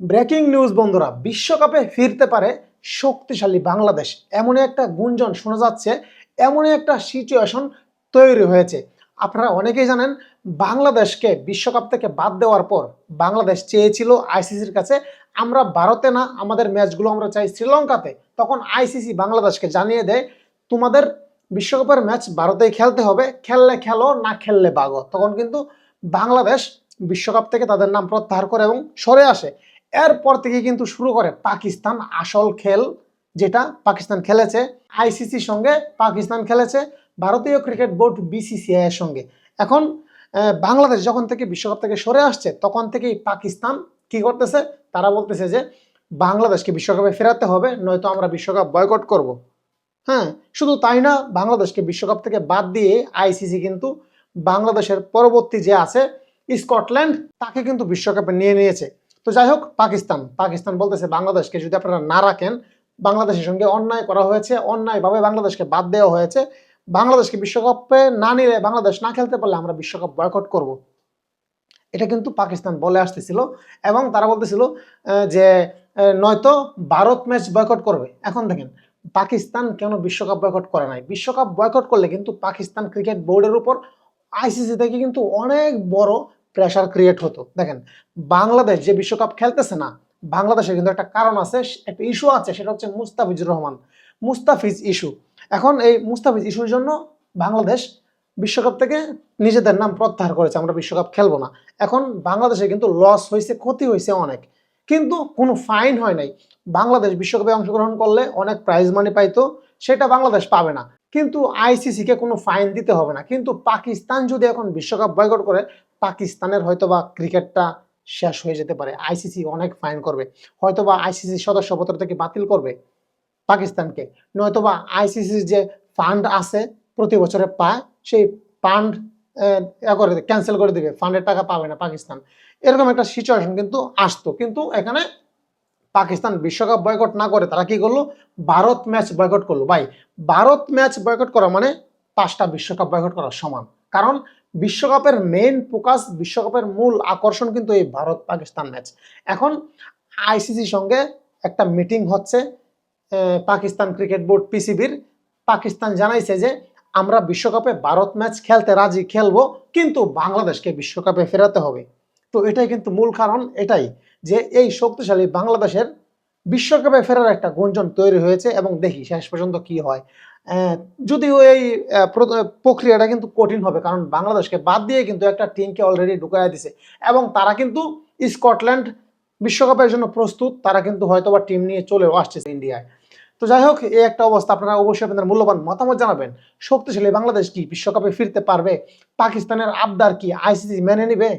Breaking news বন্ধুরা, বিশ্বকাপে ফিরতে পারে শক্তিশালী বাংলাদেশ। এমনই একটা গুঞ্জন শোনা যাচ্ছে, এমনই একটা সিচুয়েশন তৈরি হয়েছে। আপনারা অনেকেই জানেন, বাংলাদেশকে বিশ্বকাপ থেকে বাদ দেওয়ার পর বাংলাদেশ চেয়েছিল আইসিসির কাছে, আমরা ভারতে না, আমাদের ম্যাচগুলো আমরা চাই শ্রীলঙ্কাতে। তখন আইসিসি বাংলাদেশকে জানিয়ে দেয়, তোমাদের বিশ্বকাপের ম্যাচ ভারতেই খেলতে হবে, খেললে খেলো, না খেললে বাগো তখন কিন্তু বাংলাদেশ বিশ্বকাপ থেকে তাদের নাম প্রত্যাহার করে এবং সরে আসে। এরপর থেকে কিন্তু শুরু করে পাকিস্তান আসল খেল যেটা পাকিস্তান খেলেছে আইসিসির সঙ্গে পাকিস্তান খেলেছে, ভারতীয় ক্রিকেট বোর্ড বিসিসিআই এর সঙ্গে। এখন বাংলাদেশ যখন থেকে বিশ্বকাপ থেকে সরে আসছে, তখন থেকেই পাকিস্তান কি করতেছে? তারা বলতেছে যে, বাংলাদেশকে বিশ্বকাপে ফেরাতে হবে, নয়তো আমরা বিশ্বকাপ বয়কট করব। হ্যাঁ শুধু তাই না, বাংলাদেশকে বিশ্বকাপ থেকে বাদ দিয়ে আইসিসি কিন্তু বাংলাদেশের পরবর্তী যে আছে, স্কটল্যান্ড, তাকে কিন্তু বিশ্বকাপে নিয়ে নিয়েছে। তো যাই হোক, পাকিস্তান। পাকিস্তান বলতেছে বাংলাদেশকে যদি আপনারা না রাখেন, বাংলাদেশের সঙ্গে অন্যায় করা হয়েছে, অন্যায়ভাবে বাংলাদেশকে বাদ দেওয়া হয়েছে। বাংলাদেশকে বিশ্বকাপে না নিলে, বাংলাদেশ না খেলতে পারলে আমরা বিশ্বকাপ বয়কট করব। এটা কিন্তু পাকিস্তান বলে আসতেছিল এবং তারা বলতেছিল যে নয়তো ভারত ম্যাচ বয়কট করবে। এখন দেখেন, পাকিস্তান কেন বিশ্বকাপ বয়কট করে নাই? বিশ্বকাপ বয়কট করলে কিন্তু পাকিস্তান ক্রিকেট বোর্ডের উপর আইসিসি থেকে কিন্তু অনেক বড় প্রেশার ক্রিয়েট হতো। দেখেন, বাংলাদেশ যে বিশ্বকাপ খেলতেছে না, বাংলাদেশের কিন্তু একটা কারণ আছে, একটা ইস্যু আছে, সেটা হচ্ছে মুস্তাফিজুর রহমান। মুস্তাফিজ ইস্যু এখন এই মুস্তাফিজ ইস্যুর জন্য বাংলাদেশ বিশ্বকাপ থেকে নিজেদের নাম প্রত্যাহার করেছে, আমরা বিশ্বকাপ খেলব না। এখন বাংলাদেশে কিন্তু লস হয়েছে, ক্ষতি হয়েছে অনেক। কিন্তু কোনো ফাইন হয় নাই। বাংলাদেশ বিশ্বকাপে অংশগ্রহণ করলে অনেক প্রাইজ মানি পাইতো, সেটা বাংলাদেশ পাবে না। কিন্তু আইসিসিকে কোনো ফাইন দিতে হবে না। কিন্তু পাকিস্তান যদি এখন বিশ্বকাপ বয়কট করে, পাকিস্তানের হয়তোবা ক্রিকেটটা শেষ হয়ে যেতে পারে। আইসিসি অনেক ফাইন করবে। হয়তোবা আইসিসি সদস্যপত্র থেকে বাতিল করবে পাকিস্তানকে। নয়তোবা আইসিসির যে ফান্ড আছে, প্রতি বছরে পায়, সেই ফান্ড করে ক্যান্সেল করে দিবে ফান্ডের টাকা পাবে না পাকিস্তান। এরকম একটা সিচুয়েশন কিন্তু আসতো। কিন্তু এখানে পাকিস্তান বিশ্বকাপ বয়কট না করে তারা কি করল? ভারত ম্যাচ বয়কট করল। ভাই, ভারত ম্যাচ বয়কট করা মানে পাঁচটা বিশ্বকাপ বয়কট করা সমান। কারণ বিশ্বকাপের মেইন ফোকাস বিশ্বকাপের মূল আকর্ষণ কিন্তু এই ভারত পাকিস্তান ম্যাচ এখন আইসিসির সঙ্গে একটা মিটিং হচ্ছে পাকিস্তান ক্রিকেট বোর্ড পিসিবির পাকিস্তান জানাইছে যে আমরা বিশ্বকাপে ভারত ম্যাচ খেলতে রাজি খেলব, কিন্তু বাংলাদেশকে বিশ্বকাপে ফেরাতে হবে। তো এটাই কিন্তু মূল কারণ, এটাই যে এই শক্তিশালী বাংলাদেশের বিশ্বকাপে ফেরার একটা গুঞ্জন তৈরি হয়েছে এবং দেখি শেষ পর্যন্ত কি হয়। যদিও এই প্রক্রিয়াটা কিন্তু কঠিন হবে, কারণ বাংলাদেশকে বাদ দিয়ে কিন্তু একটা টিমকে অলরেডি ঢুকাই দিছে। এবং তারা কিন্তু স্কটল্যান্ড বিশ্বকাপের জন্য প্রস্তুত, তারা কিন্তু হয়তোবা টিম নিয়ে চলেও আসছে ইন্ডিয়ায়। তো যাই হোক এই একটা অবস্থা। আপনারা অবশ্যই আপনাদের মূল্যবান মতামত জানাবেন। শক্তিশালী বাংলাদেশ কি বিশ্বকাপে ফিরতে পারবে? পাকিস্তানের আবদার কি আইসিসি মেনে নিবে?